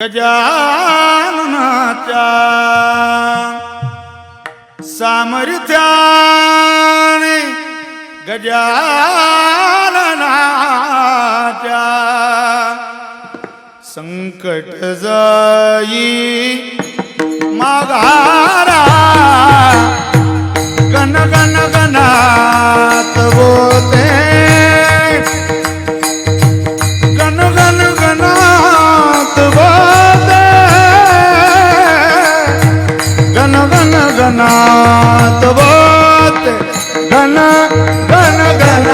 गजाननाच्या सामर्थ्याने गजाननाच्या संकट जाई माघारा गण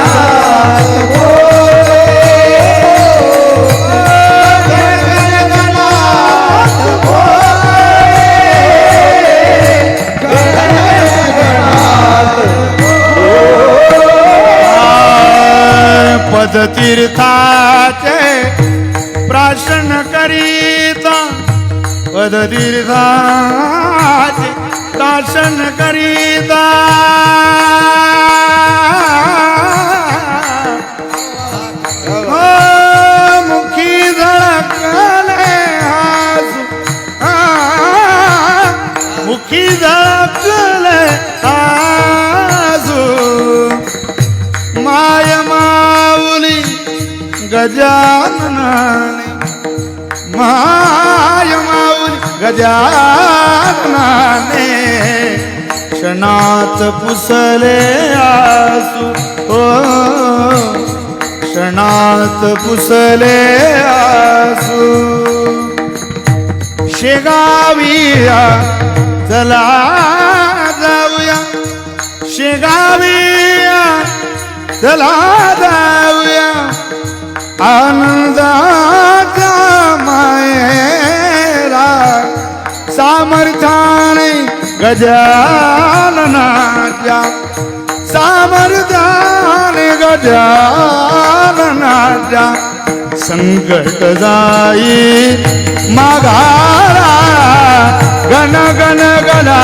पदतीर्थाचे प्राशन करीत पदतीर्थाचे प्राशन करीता। हो, माऊली गजाननाने क्षणात पुसले आसू. ओ क्षणात पुसले आसू. शेगाविया चला जाऊया. शेगाविया चला जाऊया. आनंदा सामर्थ्याने गजाननाच्या सामर्थ्याने गजाननाच्या संकट जाई माघारा गण गण गणा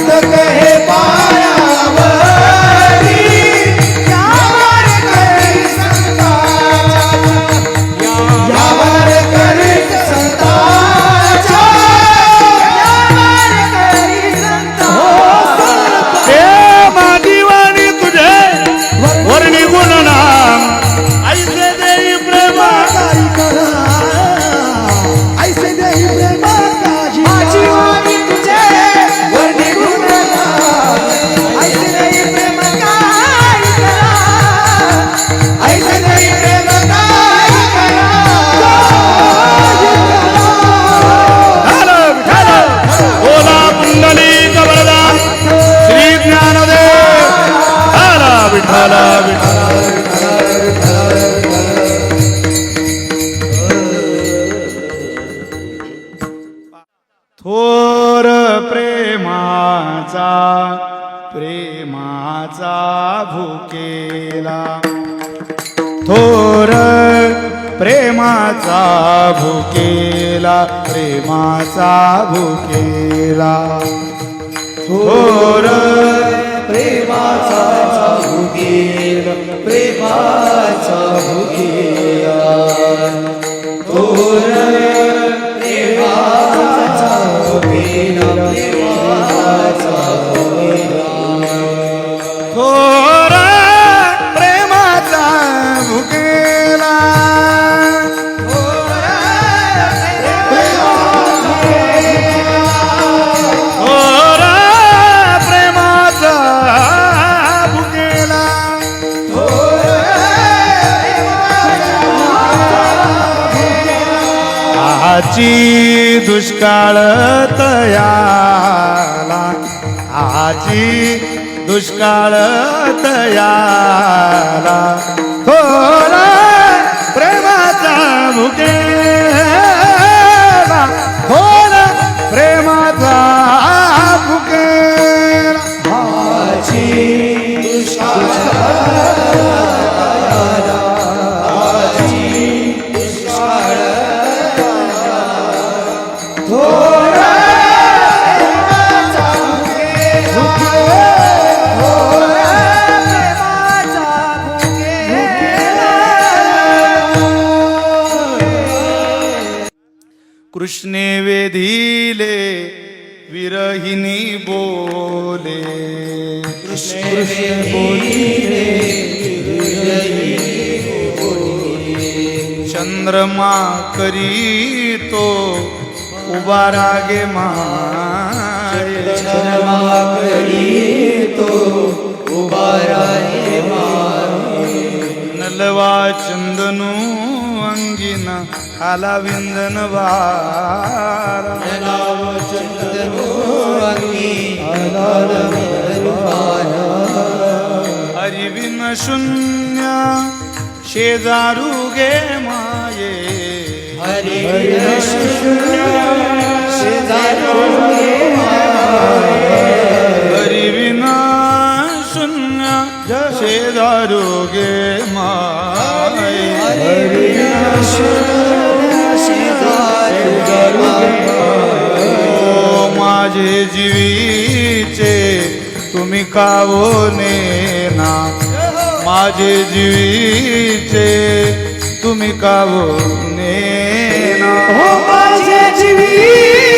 मस्तक हे पाया थोर प्रेमाचा प्रेमाचा भुकेला. थोर प्रेमाचा भुकेला प्रेमाचा भुकेला. थोर आजी दुष्काळ तयाला. आजी दुष्काळ तयाला. थोरा प्रेमाचा मुके थोरा प्रेमाचा कृष्णे वेधिले विरहिणी बोले. चंद्रमा करी तो उभा रागे माये. तो उभा राहे नलवा चंदनू अंगिन आला विंदन वारा. हरिविन शून्य शेजारू गे माये. हरिविन शून्य शेजारू गे माये. माझे जीवीचे तुम्ही कावोने ना माझे जीवीचे तुम्ही कावोने ना माझे जीवीचे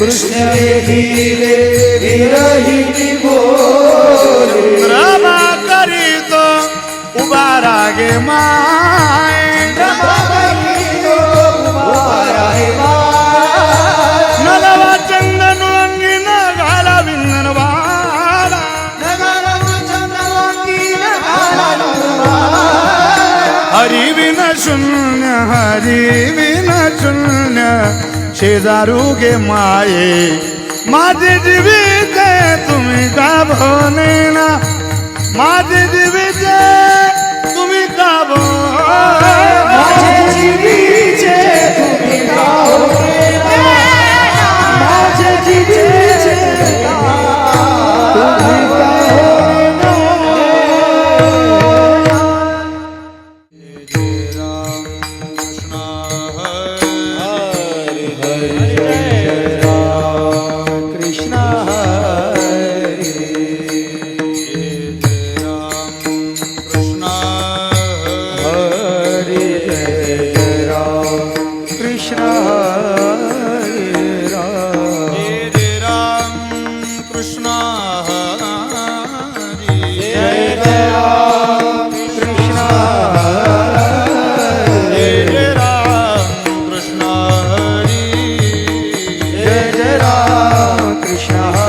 कृष्ण वेदिले विरहिणी बोले रमा करीत उभा रागे माय नलवा चंदन अंगिन शेजारू गे माये. माझे जीवित कृष्ण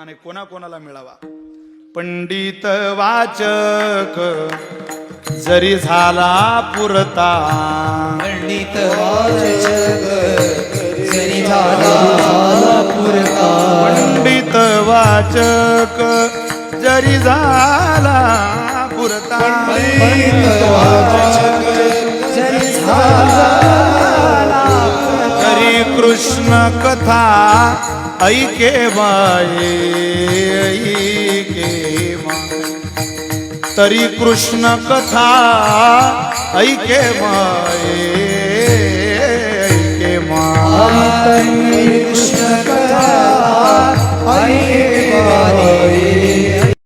मॉनिटर एक प्रमाणे कोणा कोणाला मिळावा? पंडित वाचक जरी झाला पुरता. पंडित वाचक जरी झाला पुरता. पंडित वाचक जरी झाला पुरता. पंडित वाचक जरी झाला કૃષ્ણ કથા ઐ કેવાય તરી કૃષ્ણ કથા ઐ કેવાય કેમા કૃષ્ણ કથા ઐ કેવાય